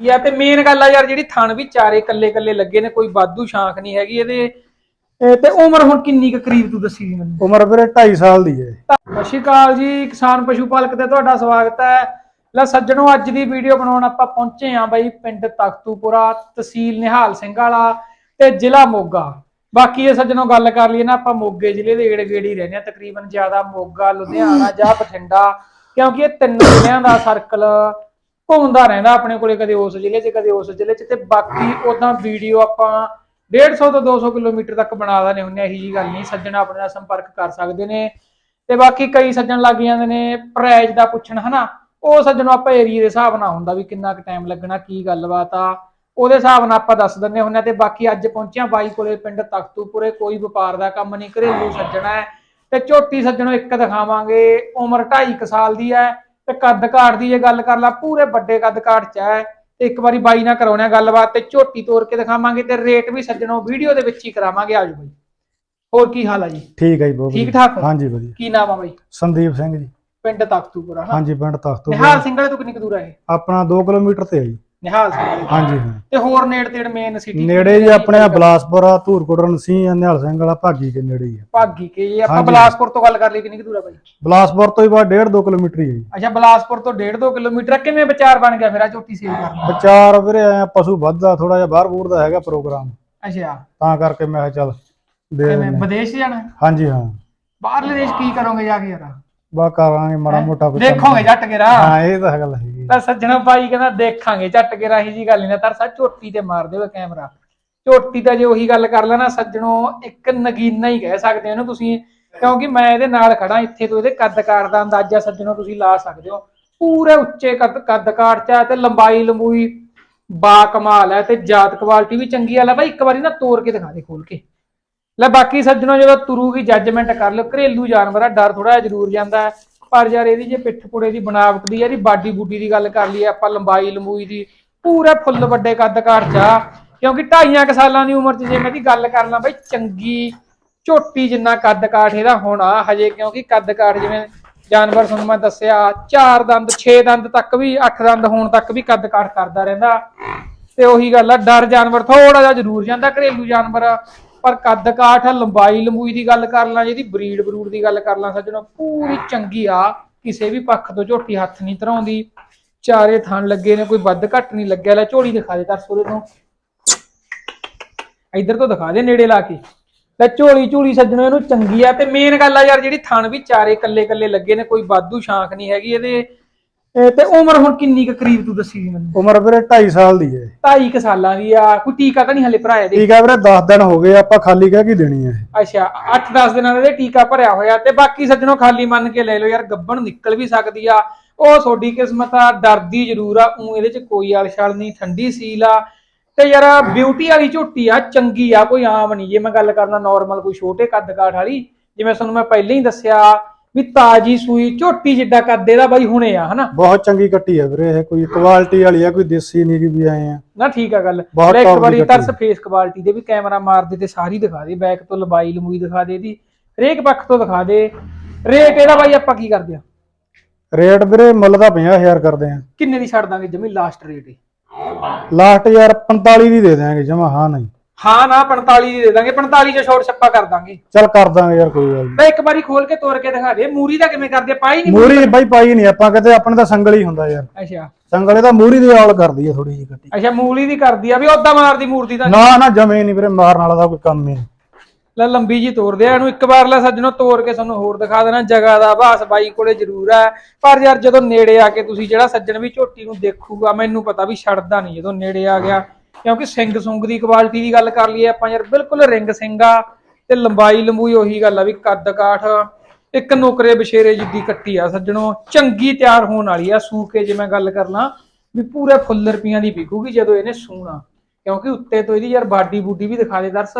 ਯਾ ਤੇ ਮੇਨ ਗੱਲ ਆ ਯਾਰ ਜਿਹੜੀ ਥਣ ਵੀ ਚਾਰੇ ਕੱਲੇ ਕੱਲੇ ਲੱਗੇ ਨੇ ਕੋਈ ਬਾਦੂ ਸ਼ਾਂਖ ਨਹੀਂ ਹੈਗੀ ਇਹਦੇ। ਇਹ ਤੇ ਉਮਰ ਹੁਣ ਕਿੰਨੀ ਕੁ ਕਰੀਬ ਤੂੰ ਦੱਸੀ ਸੀ ਮੈਨੂੰ? ਉਮਰ ਵੀਰੇ 2.5 ਸਾਲ ਦੀ ਹੈ। ਸਤਿ ਸ਼੍ਰੀ ਅਕਾਲ ਜੀ ਕਿਸਾਨ ਪਸ਼ੂ ਪਾਲਕ ਤੇ ਤੁਹਾਡਾ ਸਵਾਗਤ ਹੈ। ਲੈ ਸੱਜਣੋ ਅੱਜ ਦੀ ਵੀਡੀਓ ਬਣਾਉਣ ਆਪਾਂ ਪਹੁੰਚੇ ਆਂ ਬਾਈ ਪਿੰਡ ਤਖਤੂਪੁਰਾ ਤਹਿਸੀਲ ਨਿਹਾਲ ਸਿੰਘ ਵਾਲਾ ਤੇ ਜ਼ਿਲ੍ਹਾ ਮੋਗਾ। ਬਾਕੀ ਇਹ ਸੱਜਣੋ ਗੱਲ ਕਰ ਲਈਏ ਨਾ ਆਪਾਂ ਮੋਗੇ ਜ਼ਿਲ੍ਹੇ ਦੇ ਏੜੇ ਗੇੜੀ ਰਹਿੰਦੇ ਆ ਤਕਰੀਬਨ ਜ਼ਿਆਦਾ ਮੋਗਾ ਲੁਧਿਆਣਾ ਜਾਂ ਬਠਿੰਡਾ ਕਿਉਂਕਿ ਇਹ ਤਿੰਨ ਜ਼ਿਲ੍ਹਿਆਂ ਦਾ ਸਰਕਲ ਘੁੰਮਦਾ ਰਹਿੰਦਾ ਆਪਣੇ ਕੋਲੇ ਕਦੇ ਉਸ ਜ਼ਿਲ੍ਹੇ 'ਚ, ਕਦੇ ਉਸ ਜ਼ਿਲ੍ਹੇ 'ਚ ਤੇ ਬਾਕੀ ਉਦਾਂ ਵੀਡੀਓ ਆਪਾਂ 150 ਤੋਂ 200 ਕਿਲੋਮੀਟਰ ਤੱਕ ਬਣਾ ਦਿੰਦੇ ਹੁੰਦੇ ਆ, ਇਹੀ ਜੀ ਗੱਲ ਨਹੀਂ, ਸੱਜਣ ਆਪਣੇ ਨਾਲ ਸੰਪਰਕ ਕਰ ਸਕਦੇ ਨੇ ਤੇ ਬਾਕੀ ਕਈ ਸੱਜਣ ਲੱਗ ਜਾਂਦੇ ਨੇ ਪ੍ਰਾਈਜ਼ ਦਾ ਪੁੱਛਣ, ਹਨਾ? ਉਹ ਸੱਜਣੋਂ ਆਪਾਂ ਏਰੀਆ ਦੇ ਹਿਸਾਬ ਨਾਲ ਹੁੰਦਾ ਵੀ ਕਿੰਨਾ ਕੁ ਟਾਈਮ ਲੱਗਣਾ, ਕੀ ਗੱਲਬਾਤ ਆ, ਉਹਦੇ ਹਿਸਾਬ ਨਾਲ ਆਪਾਂ ਦੱਸ ਦਿੰਦੇ ਹੁੰਦੇ ਆ ਤੇ ਬਾਕੀ ਅੱਜ ਪਹੁੰਚਿਆ ਬਾਈ ਕੋਲੇ ਪਿੰਡ ਤਖਤੂਪੁਰੇ, ਕੋਈ ਵਪਾਰ ਦਾ ਕੰਮ ਨਹੀਂ, ਘਰੇਲੂ ਸੱਜਣਾ ਹੈ ਤੇ ਝੋਟੀ ਸੱਜਣੋਂ ਇੱਕ ਦਿਖਾਵਾਂਗੇ, ਉਮਰ 2.5 ਸਾਲ ਦੀ ਹੈ ਤੇ ਕੱਦ ਕਾਠ ਦੀ ਜੇ ਗੱਲ ਕਰ ਲਾ ਪੂਰੇ ਵੱਡੇ ਕੱਦ ਕਾਠ ਚ ਹੈ ਤੇ ਇੱਕ ਵਾਰੀ ਬਾਈ ਨਾਲ ਕਰਾਉਣਾ ਗੱਲਬਾਤ ਤੇ ਝੋਟੀ ਤੋੜ ਕੇ ਦਿਖਾਵਾਂਗੇ ਤੇ ਰੇਟ ਵੀ ਸੱਜਣੋਂ ਵੀਡੀਓ ਦੇ ਵਿੱਚ ਹੀ ਕਰਾਵਾਂਗੇ। ਆਜੋ ਬਾਈ। ਹੋਰ ਕੀ ਹਾਲ ਆ ਜੀ? ਠੀਕ ਹੈ ਜੀ ਬਹੁਤ ਠੀਕ। ਠਾਕ ਹੋ? ਹਾਂਜੀ ਵਧੀਆ। ਕੀ ਨਾਮ ਆ ਬਾਈ? ਸੰਦੀਪ ਸਿੰਘ ਜੀ। ਪਿੰਡ ਤਖਤੂਪੁਰਾ ਹਾਂ। ਹਾਂਜੀ ਪਿੰਡ ਤਖਤੋ ਨਿਹਾਲ ਸਿੰਘ ਵਾਲੇ ਤੋਂ ਕਿੰਨੀ ਕੁ ਦੂਰ ਹੈ ਆਪਣਾ 2 ਕਿਲੋਮੀਟਰ ਤੇ ਹੈ ਜੀ। ਨਿਹਾਲ ਸਿੰਘ। ਹਾਂਜੀ ਹਾਂ। ਤੇ ਹੋਰ ਨੇੜੇ ਤੇੜ ਮੇਨ ਸਿਟੀ ਨੇੜੇ ਜੀ ਆਪਣੇ ਬਲਾਸਪੁਰ ਆ ਧੂਰਕੋਟ ਰਣਸੀ ਆ ਨਿਹਾਲ ਸਿੰਘ ਵਾਲਾ ਭਾਗੀ ਕੇ ਨੇੜੇ ਹੀ ਆ। ਭਾਗੀ ਕੇ ਜੇ। ਆਪਾਂ ਹਾਂਜੀ। ਬਲਾਸਪੁਰ ਤੋਂ ਗੱਲ ਕਰ ਲਈ ਕਿੰਨੀ ਕੁ ਦੂਰ ਆ ਬਾਈ ਬਲਾਸਪੁਰ ਤੋਂ ਹੀ ਬਾਅਦ 1.5 2 ਕਿਲੋਮੀਟਰ ਹੀ ਹੈ ਜੀ। ਅੱਛਾ ਬਲਾਸਪੁਰ ਤੋਂ 1.5 2 ਕਿਲੋਮੀਟਰ ਆ। ਕਿਵੇਂ ਵਿਚਾਰ ਬਣ ਗਿਆ ਫਿਰ ਆ ਝੋਟੀ ਸੇਲ ਕਰਨ ਦਾ? ਵਿਚਾਰ ਵੀਰੇ ਆਇਆ ਪਸ਼ੂ ਵੱਧਦਾ ਥੋੜਾ ਜਿਹਾ ਬਾਹਰ ਬੂਰ ਦਾ ਹੈਗਾ ਪ੍ਰੋਗਰਾਮ। ਅੱਛਾ। ਤਾਂ ਕਰਕੇ ਮੈਂ ਕਿਹਾ ਚੱਲ ਦੇ ਕਿਵੇਂ ਦਿੰਦੇ। ਵਿਦੇਸ਼ ਜਾਣਾ? ਹਾਂਜੀ ਹਾਂ। ਬਾਹਰਲੇ ਦੇਸ਼ ਕੀ ਕਰੋਗੇ ਜਾ ਕੇ ਯਾਰ? ਬਾ ਕਰਾਂਗੇ ਮਾੜਾ ਮੋਟਾ ਕੁਛ ਦੇਖੋਗੇ ਜੱਟ ਕੇ ਰਾਹ। ਹਾਂ ਇਹ ਤਾਂ ਗੱਲ ਹੈਗੀ। ਤਾਂ ਸੱਜਣਾ ਬਾਈ ਕਹਿੰਦਾ ਦੇਖਾਂਗੇ, ਝੱਟ ਕੇ ਰਾਹੀ ਜੀ ਗੱਲ ਨਹੀਂ ਨਾ ਤਰਸਾ ਝੋਟੀ ਤੇ ਮਾਰ ਦਿਓ ਕੈਮਰਾ। ਝੋਟੀ ਤਾਂ ਜੇ ਉਹੀ ਗੱਲ ਕਰ ਲੈਣਾ, ਸੱਜਣੋ, ਇੱਕ ਨਗੀਨਾ ਹੀ ਕਹਿ ਸਕਦੇ ਹੋ ਇਹਨੂੰ ਤੁਸੀਂ, ਕਿਉਂਕਿ ਮੈਂ ਇਹਦੇ ਨਾਲ ਖੜਾ ਇੱਥੇ ਤੋਂ ਇਹਦੇ ਕੱਦ ਕਾਠ ਦਾ ਅੰਦਾਜ਼ਾ ਸੱਜਣੋ ਤੁਸੀਂ ਲਾ ਸਕਦੇ ਹੋ। ਪੂਰੇ ਉੱਚੇ ਕੱਦ ਕੱਦ ਕਾਠ ਚ ਆ ਤੇ ਲੰਬਾਈ, ਲੰਬੂਈ, ਬਾ ਕਮਾਲ ਹੈ ਤੇ ਜਾਤ ਕੁਆਲਿਟੀ ਵੀ ਚੰਗੀ ਆ। ਲੈ ਭਾਈ ਇੱਕ ਵਾਰੀ ਨਾ ਤੋੜ ਕੇ ਦਿਖਾ ਦੇ ਖੋਲ ਕੇ। ਲੈ ਬਾਕੀ ਸੱਜਣੋ, ਜਦੋਂ ਤੁਰੂਗੀ ਜੱਜਮੈਂਟ ਕਰ ਲਓ। ਘਰੇਲੂ ਜਾਨਵਰ ਆ, ਡਰ ਥੋੜਾ ਜ਼ਰੂਰ ਜਾਂਦਾ ਪਰ ਯਾਰ ਇਹਦੀ ਜੇ ਪਿੱਠ ਪੁੜੇ ਦੀ ਬਣਾਵਟ ਦੀ ਯਾਰੀ ਬਾਡੀ ਬੂਡੀ ਦੀ ਗੱਲ ਕਰ ਲਈਏ, ਆਪਾਂ ਲੰਬਾਈ ਲੰਬੂਈ ਦੀ, ਪੂਰੇ ਫੁੱਲ ਵੱਡੇ ਕੱਦ ਕਾਠ ਚ ਆ। ਕਿਉਂਕਿ ਢਾਈਆਂ ਕੁ ਸਾਲਾਂ ਦੀ ਉਮਰ 'ਚ ਜੇ ਮੈਂ ਦੀ ਗੱਲ ਕਰ ਲਾਂ ਬਈ, ਚੰਗੀ ਝੋਟੀ ਜਿੰਨਾ ਕੱਦ ਕਾਠ ਇਹਦਾ ਹੋਣਾ, ਹਜੇ ਕਿਉਂਕਿ ਕੱਦ ਕਾਠ ਜਿਵੇਂ ਜਾਨਵਰ ਤੁਹਾਨੂੰ ਮੈਂ ਦੱਸਿਆ, ਚਾਰ ਦੰਦ 6 ਦੰਦ ਤੱਕ ਵੀ 8 ਦੰਦ ਹੋਣ ਤੱਕ ਵੀ ਕੱਦ ਕਾਠ ਕਰਦਾ ਰਹਿੰਦਾ। ਤੇ ਉਹੀ ਗੱਲ ਆ, ਡਰ ਜਾਨਵਰ ਥੋੜਾ ਜਿਹਾ ਜ਼ਰੂਰ ਜਾਂਦਾ, ਘਰੇਲੂ ਜਾਨਵਰ ਪਰ ਕੱਦ ਕਾਠ ਲੰਬਾਈ ਲੰਬੂਈ ਦੀ ਗੱਲ ਕਰ ਲਾਂ ਜਿਹਦੀ ਬਰੀਡ ਬਰੂਡ ਦੀ ਗੱਲ ਕਰ ਲਾਂ ਸੱਜਣੋ ਪੂਰੀ ਚੰਗੀ ਆ ਕਿਸੇ ਵੀ ਪੱਖ ਤੋਂ ਝੋਟੀ ਹੱਥ ਨਹੀਂ ਧਰਾਉਂਦੀ। ਚਾਰੇ ਥਣ ਲੱਗੇ ਨੇ ਕੋਈ ਵੱਧ ਘੱਟ ਨਹੀਂ ਲੱਗਿਆ। ਲੈ ਝੋਲੀ ਦਿਖਾ ਦੇ ਤਰਸੂਰੇ ਨੂੰ। ਇੱਧਰ ਤੋਂ ਦਿਖਾ ਦੇ ਨੇੜੇ ਲਾ ਕੇ। ਲੈ ਝੋਲੀ ਝੋਲੀ ਸੱਜਣੋ ਇਹਨੂੰ ਚੰਗੀ ਆ। ਤੇ ਮੇਨ ਗੱਲ ਆ ਯਾਰ ਜਿਹੜੀ ਥਣ ਵੀ ਚਾਰੇ ਕੱਲੇ ਕੱਲੇ ਲੱਗੇ ਨੇ ਕੋਈ ਬਾਦੂ ਸ਼ਾਂਖ ਨਹੀਂ ਹੈਗੀ ਇਹਦੇ ਇਹ ਤੇ ਉਮਰ ਹੁਣ ਕਿੰਨੀ ਕੁ ਕਰੀਬ ਤੂੰ ਦੱਸੀ ਸੀ ਮੈਨੂੰ? ਉਮਰ ਵੀਰੇ 2.5 ਸਾਲ ਦੀ ਹੈ। ਢਾਈ ਕੁ ਸਾਲਾਂ ਦੀ ਆ ਕੋਈ ਟੀਕਾ ਤਾਂ ਨਹੀਂ ਹਲੇ ਭਰਾਇਆ ਦੇ ਠੀਕ ਹੈ ਵੀਰੇ 10 ਦਿਨ ਹੋ ਗਏ ਆਪਾਂ ਖਾਲੀ ਕਹਿ ਕੇ ਦੇਣੀ ਹੈ। ਅੱਛਾ 8-10 ਦਿਨਾਂ ਦਾ ਟੀਕਾ ਭਰਿਆ ਹੋਇਆ ਤੇ ਬਾਕੀ ਸੱਜਣੋ ਖਾਲੀ ਮੰਨ ਕੇ ਲੈ ਲਓ ਯਾਰ ਗੱਬਣ ਨਿਕਲ ਵੀ ਸਕਦੀ ਆ। ਉਹ ਤੁਹਾਡੀ ਕਿਸਮਤ ਆ ਡਰਦੀ ਜ਼ਰੂਰ ਆ ਉਹ ਇਹਦੇ ਚ ਕੋਈ ਆਲਸ਼ਾਲ ਨਹੀਂ ਠੰਡੀ ਸੀਲ ਆ। ਤੇ ਯਾਰ ਬਿਊਟੀ ਵਾਲੀ ਝੋਟੀ ਆ ਚੰਗੀ ਆ ਕੋਈ ਆਮ ਨਹੀਂ। ਜੇ ਮੈਂ ਗੱਲ ਕਰਨਾ ਨਾਰਮਲ ਕੋਈ ਛੋਟੇ ਕੱਦ ਕਾਠ ਵਾਲੀ ਜਿਵੇਂ ਤੁਹਾਨੂੰ ਮੈਂ ਪਹਿਲਾਂ ਹੀ ਦੱਸਿਆ ਵੀ ਤਾਜੀ ਸੂਈ ਝੋਟੀ ਜਿੱਡਾ ਕੱਦ ਇਹਦਾ ਬਾਈ ਹੁਣੇ ਆ ਹਨਾ? ਬਹੁਤ ਚੰਗੀ ਕੱਟੀ ਹੈ ਵੀਰੇ ਇਹ ਕੋਈ ਕੁਆਲਿਟੀ ਵਾਲੀ ਆ ਕੋਈ ਦੇਸੀ ਨਹੀਂ ਕਿ ਵੀ ਆਏ ਆ। ਨਾ ਠੀਕ ਆ ਗੱਲ। ਬਹੁਤ ਲੈ ਇੱਕ top ਦੀ ਵਾਰੀ ਕੱਟੀ ਤਰਸ ਫੇਸ ਕੁਆਲਿਟੀ ਦੇ ਵੀ ਕੈਮਰਾ ਮਾਰ ਦੇ ਤੇ ਸਾਰੀ ਦਿਖਾ ਦੇ ਬੈਕ ਤੋਂ ਲੰਬਾਈ ਲੰਬੂਈ ਦਿਖਾ ਦੇ ਇਹਦੀ ਹਰੇਕ ਪੱਖ ਤੋਂ ਦਿਖਾ ਦੇ। ਰੇਟ ਇਹਦਾ ਬਾਈ ਆਪਾਂ ਕੀ ਕਰਦੇ ਆ? ਰੇਟ ਵੀਰੇ ਮੁੱਲ ਦਾ 50000 ਕਰਦੇ ਆ। ਕਿੰਨੇ ਦੀ ਛੱਡ ਦਾਂਗੇ ਜਮੀ ਲਾਸਟ ਰੇਟ ਲਾਸਟ ਯਾਰ 45 ਦੀ ਦੇ ਦਿਆਂਗੇ ਜਮਾ ਹਾਂ ਨਹੀਂ। ਹਾਂ ਨਾ 45 ਦੀ ਦੇ ਦਾਂਗੇ 45 ਚ ਛੋਟ ਛੱਪਾ ਕਰ ਦਾਂਗੇ। ਚੱਲ ਕਰ ਦਾਂਗੇ ਯਾਰ ਕੋਈ ਗੱਲ ਬਈ ਇੱਕ ਵਾਰੀ ਖੋਲ ਕੇ ਤੋੜ ਕੇ ਦਿਖਾ ਦੇ ਮੂਰੀ ਦਾ ਕਿਵੇਂ ਕਰਦੇ ਆ? ਪਾਈ ਨਹੀਂ ਨਹੀਂ ਮੂਰੀ ਬਾਈ ਪਾਈ ਨਹੀਂ ਆਪਾਂ ਕਿਤੇ ਆਪਣੇ ਤਾਂ ਸੰਗਲ ਹੀ ਹੁੰਦਾ ਯਾਰ। ਅੱਛਾ। ਸੰਗਲੇ ਤਾਂ ਮੂਰੀ ਦੀ ਔਲ ਕਰਦੀ ਆ ਥੋੜੀ ਜਿਹੀ ਕੱਟੀ ਅੱਛਾ ਮੂਲੀ ਦੀ ਕਰਦੀ ਆ ਵੀ ਉਦਾਂ ਮਾਰਦੀ ਮੂਰਤੀ ਦਾ ਨਾ ਨਾ ਜਮੇ ਨਹੀਂ ਵੀਰੇ ਮਾਰਨ ਵਾਲਾ ਦਾ ਕੋਈ ਕੰਮ ਹੀ ਨਹੀਂ ਲੈ ਲੰਬੀ ਜੀ ਤੋੜਦੇ ਆ ਇਹਨੂੰ ਇੱਕ ਵਾਰ ਲੈ ਸੱਜਣੋ ਤੋੜ ਕੇ ਤੁਹਾਨੂੰ ਹੋਰ ਦਿਖਾ ਦੇਣਾ ਜਗ੍ਹਾ ਦਾ ਆਭਾਸ ਬਾਈ ਕੋਲੇ ਜ਼ਰੂਰ ਹੈ ਪਰ ਯਾਰ ਜਦੋਂ ਨੇੜੇ ਆ ਕੇ ਤੁਸੀਂ ਜਿਹੜਾ ਸੱਜਣ ਵੀ ਝੋਟੀ ਨੂੰ ਦੇਖੂਗਾ ਮੈਨੂੰ ਪਤਾ ਵੀ ਛੱਡਦਾ ਨਹੀਂ ਜਦੋਂ ਨੇੜੇ ਆ ਗਿਆ। ਕਿਉਂਕਿ ਸਿੰਘ ਸੁੰਗ ਦੀ ਕੁਆਲਿਟੀ ਦੀ ਗੱਲ ਕਰ ਲਈਏ ਆਪਾਂ ਯਾਰ, ਬਿਲਕੁਲ ਰਿੰਗ ਸਿੰਘਾ ਤੇ ਲੰਬਾਈ ਲੰਬੂਈ ਉਹੀ ਗੱਲ ਆ ਵੀ ਕੱਦ ਕਾਠ, ਇੱਕ ਨੁਕਰੇ ਬਸ਼ੇਰੇ ਜਿੱਦੀ ਕੱਟੀ ਆ ਸੱਜਣੋ, ਚੰਗੀ ਤਿਆਰ ਹੋਣ ਵਾਲੀ ਆ ਸੂ ਕੇ ਜੇ ਮੈਂ ਗੱਲ ਕਰ ਲਾਂ ਵੀ ਪੂਰੇ ਫੁੱਲ ਰੁਪਈਆਂ ਦੀ ਵਿਕੂਗੀ ਜਦੋਂ ਇਹਨੇ ਸੂਣਾ। ਕਿਉਂਕਿ ਉੱਤੇ ਤੋਂ ਇਹਦੀ ਯਾਰ ਬਾਡੀ ਬੂਡੀ ਵੀ ਦਿਖਾ ਦੇ ਦਰਸ,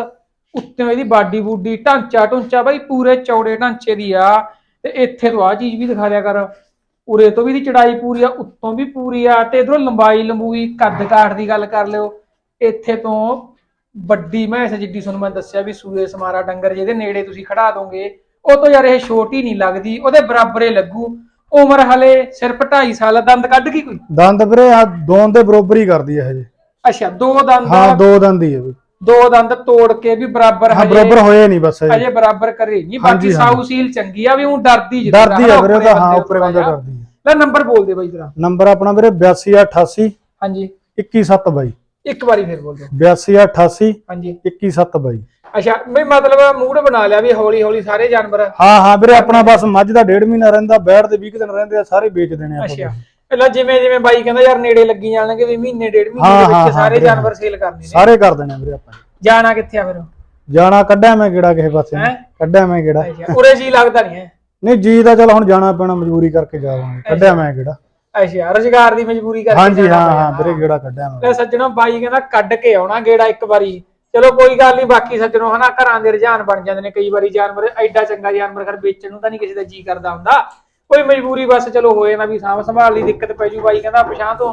ਉੱਤੇ ਇਹਦੀ ਬਾਡੀ ਬੂਡੀ ਢਾਂਚਾ ਢੁੰਚਾ ਬਾਈ ਪੂਰੇ ਚੌੜੇ ਢਾਂਚੇ ਦੀ ਆ, ਤੇ ਇੱਥੇ ਤੋਂ ਆ ਚੀਜ਼ ਵੀ ਦਿਖਾ ਦਿਆ ਕਰ। ਉਰੇ ਤੋਂ ਵੀ ਦੀ ਚੜਾਈ ਪੂਰੀ ਆ, ਉੱਤੋਂ ਵੀ ਪੂਰੀ ਆ, ਤੇ ਇਧਰੋਂ ਲੰਬਾਈ ਲੰਬੂਈ ਕੱਦ ਕਾਠ ਦੀ ਗੱਲ ਕਰ ਲਿਓ। ਇੱਥੇ ਤੋਂ ਵੱਡੀ ਮੈਸ ਜਿੱਡੀ ਤੁਹਾਨੂੰ ਮੈਂ ਦੱਸਿਆ ਵੀ ਸੂਏ ਸਮਾਰਾ ਡੰਗਰ ਜਿਹਦੇ ਨੇੜੇ ਤੁਸੀਂ ਖੜਾ ਦੋਗੇ ਉਹ ਤੋਂ ਯਾਰ ਇਹ ਛੋਟੀ ਨਹੀਂ ਲੱਗਦੀ ਉਹਦੇ ਬਰਾਬਰੇ ਲੱਗੂ। ਉਮਰ ਹਲੇ ਸਿਰਫ 2.5 ਸਾਲ ਆ, ਦੰਦ ਕੱਢ ਗਈ ਕੋਈ? ਦੰਦ ਵੀਰੇ ਆ ਦੋਨ ਦੇ ਬਰੋਬਰ ਹੀ ਕਰਦੀ ਹੈ ਹਜੇ ਅੱਛਾ ਦੋ ਦੰਦ? ਹਾਂ ਦੋ ਦੰਦ ਹੀ ਹੈ ਵੀ। ਦੋ ਦੰਦ ਤੋੜ ਕੇ ਵੀ ਬਰਾਬਰ ਹਾਂ ਹਜੇ ਬਰੋਬਰ ਹੋਏ ਨਹੀਂ ਬਸ ਹਜੇ ਬਰਾਬਰ ਕਰੇ ਨਹੀਂ ਬਾਕੀ। ਸਾਊ ਸੀਲ ਚੰਗੀ ਆ ਵੀ ਉਹ ਡਰਦੀ ਜ਼ਰੂਰ ਡਰਦੀ ਹੈ ਵੀਰੇ ਉਹ ਤਾਂ ਹਾਂ ਉੱਪਰੇ ਬੰਦਾ ਹੈ ਲੈ ਨੰਬਰ ਬੋਲ ਦੇ ਬਾਈ ਜਰਾ। ਨੰਬਰ ਆਪਣਾ ਵੀਰੇ 8288 ਹਾਂਜੀ। 21722 ਇੱਕ ਵਾਰੀ ਫਿਰ ਬੋਲ। ਦਿਓ 8288 ਹਾਂਜੀ। 21722 ਅੱਛਾ ਵੀ ਮਤਲਬ ਮੂਡ ਬਣਾ ਲਿਆ ਵੀ ਹੌਲੀ ਹੌਲੀ ਸਾਰੇ ਜਾਨਵਰ। ਹਾਂ ਹਾਂ ਵੀਰੇ ਆਪਣਾ ਬਸ ਮੱਝ ਦਾ ਡੇਢ ਮਹੀਨਾ ਰਹਿੰਦਾ ਬੈੜ ਦੇ 20 ਕੁ ਦਿਨ ਰਹਿੰਦੇ ਆ ਸਾਰੇ ਵੇਚ ਦੇਣੇ ਆਪਾਂ ਅੱਛਾ। ਪਹਿਲਾਂ ਜਿਵੇਂ ਜਿਵੇਂ ਬਾਈ ਕਹਿੰਦਾ ਯਾਰ ਨੇੜੇ ਲੱਗੀ ਜਾਣਗੇ ਵੀ ਮਹੀਨੇ ਡੇਢ ਮਹੀਨੇ ਦੇ ਵਿੱਚ ਸਾਰੇ ਵੀਰੇ, ਜਾਨਵਰ ਸੇਲ ਕਰਨੇ ਨੇ। ਸਾਰੇ ਕਰ ਦੇਣੇ ਵੀਰੇ ਆਪਾਂ। ਜਾਣਾ ਕਿੱਥੇ ਆ ਫਿਰ? ਜਾਣਾ ਕੱਢਿਆ ਮੈਂ ਕਿਹੜਾ ਕਿਸੇ ਪਾਸੇ? ਕੱਢਿਆ ਮੈਂ ਕਿਹੜਾ। ਉਰੇ ਜੀ ਲੱਗਦਾ ਨਹੀਂ ਹੈ। ਨਹੀਂ ਜੀ ਤਾਂ ਚਲ ਹੁਣ ਜਾਣਾ ਪੈਣਾ ਮਜਬੂਰੀ ਕਰਕੇ ਜਾਵਾਂਗੇ ਕੱਢਿਆ ਮੈਂ ਕਿਹੜਾ। ਅੱਛਾ ਰੁਜ਼ਗਾਰ ਦੀ ਮਜਬੂਰੀ ਕਰਕੇ ਹਾਂਜੀ ਹਾਂ। ਹਾਂ ਵੀਰੇ ਕਿਹੜਾ ਕੱਢਿਆ ਮੈਂ। ਲੈ ਸੱਜਣੋ ਬਾਈ ਕਹਿੰਦਾ ਕੱਢ ਕੇ ਆਉਣਾ ਗੇੜਾ ਇੱਕ ਵਾਰੀ। ਚਲੋ ਕੋਈ ਗੱਲ ਨਹੀਂ ਬਾਕੀ ਸੱਜਣੋ ਹਨਾ ਘਰਾਂ ਦੇ ਰੁਝਾਨ ਬਣ ਜਾਂਦੇ ਨੇ ਕਈ ਵਾਰੀ ਜਾਨਵਰ ਐਡਾ ਚੰਗਾ ਜਾਨਵਰ ਕਰ ਵੇਚਣ ਨੂੰ ਤਾਂ ਨਹੀਂ ਕਿਸੇ ਦਾ ਜੀ ਕਰਦਾ ਹੁੰਦਾ। ਕੋਈ ਮਜਬੂਰੀ ਬਸ ਚਲੋ ਹੋਏ ਨਾ ਵੀ ਸਾਂਭ ਸੰਭਾਲ ਲਈ ਦਿੱਕਤ ਪੈ ਜੂ ਬਾਈ ਕਹਿੰਦਾ ਪਛਾਣ ਤੋਂ।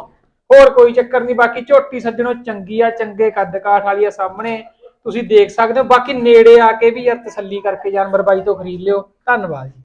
ਹੋਰ ਕੋਈ ਚੱਕਰ ਨਹੀਂ ਬਾਕੀ ਝੋਟੀ ਸੱਜਣੋ ਚੰਗੀ ਆ ਚੰਗੇ ਕੱਦ ਕਾਠ ਵਾਲੀ ਆ ਸਾਹਮਣੇ। ਤੁਸੀਂ ਦੇਖ ਸਕਦੇ ਹੋ ਬਾਕੀ ਨੇੜੇ ਆ ਕੇ ਵੀ ਯਾਰ ਤਸੱਲੀ ਕਰਕੇ ਜਾਨਵਰ ਬਾਈ ਤੋਂ ਖਰੀਦ ਲਿਓ। ਧੰਨਵਾਦ ਜੀ।